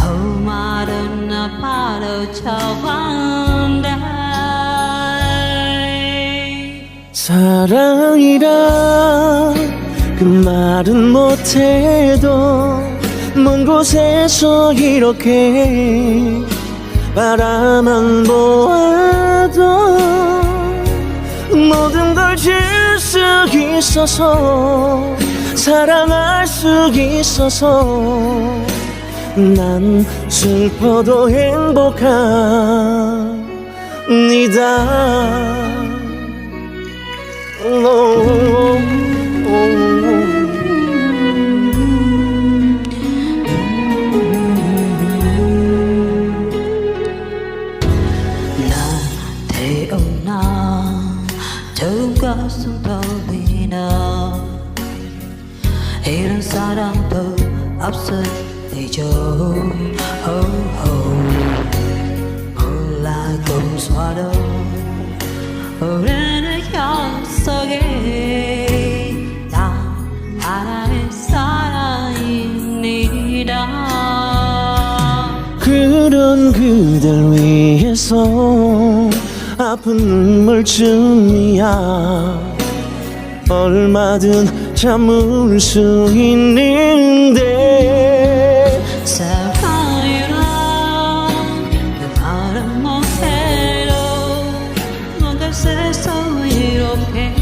어 말은 나 바로 저반대 사랑이라 그 말은 못해도 먼 곳에서 이렇게 바라만 보아도 모든 걸 줄 수 있어서 사랑 할수 있어서 난 슬퍼도 행복합니다. 나 이런 사랑도 없었대죠. 몰라 공수하러. 오래는 하나의 사랑입니다. 그런 그댈 위해서 아픈 눈물 쯤이야. 얼마든 참을 수 있는데. 사랑이란 그 말은 못해도 뭔가 세서 이렇게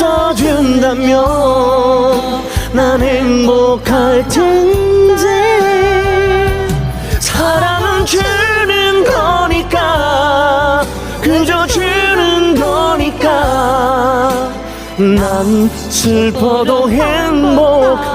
웃어준다면 난 행복할 텐데. 사랑은 주는 거니까 그저 주는 거니까. 난 슬퍼도 행복합니다